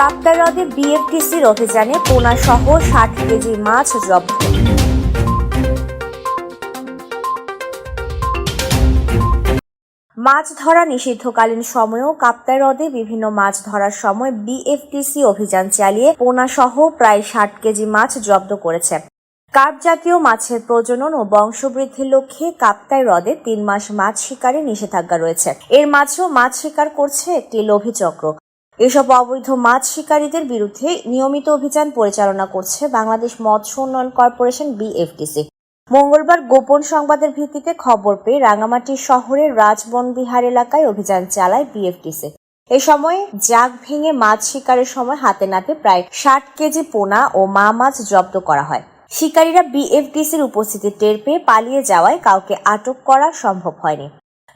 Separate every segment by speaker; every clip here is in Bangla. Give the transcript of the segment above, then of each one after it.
Speaker 1: কাপ্তা হ্রদে বিএফটিসির অভিযানে পোনা সহ ষাট কেজি মাছ জব্দ। মাছ ধরা নিষিদ্ধকালীন সময়েও কাপ্তাই হ্রদে বিভিন্ন মাছ ধরার সময় বিএফটিসি অভিযান চালিয়ে পোনা সহ প্রায় ষাট কেজি মাছ জব্দ করেছে। কার্প জাতীয় মাছের প্রজনন ও বংশবৃদ্ধির লক্ষ্যে কাপ্তাই হ্রদে তিন মাস মাছ শিকারে নিষেধাজ্ঞা রয়েছে। এর মাঝেও মাছ শিকার করছে একটি লোভী চক্র। এসব অবৈধ মাছ শিকারীদের বিরুদ্ধে নিয়মিত অভিযান পরিচালনা করছে বাংলাদেশ মৎস্য উন্নয়ন কর্পোরেশন বিএফটিসি মঙ্গলবার গোপন সংবাদের ভিত্তিতে খবর পেয়ে রাঙামাটি শহরের রাজবন বিহার এলাকায় অভিযান চালায় বিএফটিসি এ সময় জাগ ভেঙে মাছ শিকারের সময় হাতে নাতে প্রায় ষাট কেজি পোনা ও মা মাছ জব্দ করা হয়। শিকারীরা বিএফডিসির উপস্থিতি টের পেয়ে পালিয়ে যাওয়ায় কাউকে আটক করা সম্ভব হয়নি।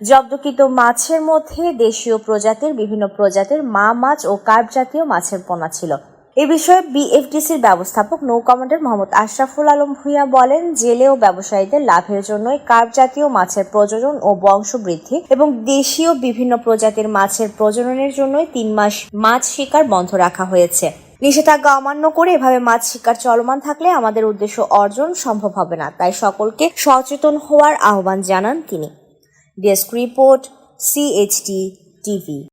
Speaker 1: জব্দকৃত মাছের মধ্যে দেশীয় প্রজাতির বিভিন্ন প্রজাতির মা মাছ ও কার্প জাতীয় মাছের পোনা ছিল। এ বিষয়ে বিএফডিসির ব্যবস্থাপক নৌ কমান্ডার মোহাম্মদ আশরাফুল আলম ভূঁইয়া বলেন, জেলে ও ব্যবসায়ীদের লাভের জন্যই কার্প জাতীয় মাছের প্রজনন ও বংশবৃদ্ধি এবং দেশীয় বিভিন্ন প্রজাতির মাছের প্রজননের জন্যই তিন মাস মাছ শিকার বন্ধ রাখা হয়েছে। নিষেধাজ্ঞা অমান্য করে এভাবে মাছ শিকার চলমান থাকলে আমাদের উদ্দেশ্য অর্জন সম্ভব হবে না, তাই সকলকে সচেতন হওয়ার আহ্বান জানান তিনি। Desk Report, CHT TV.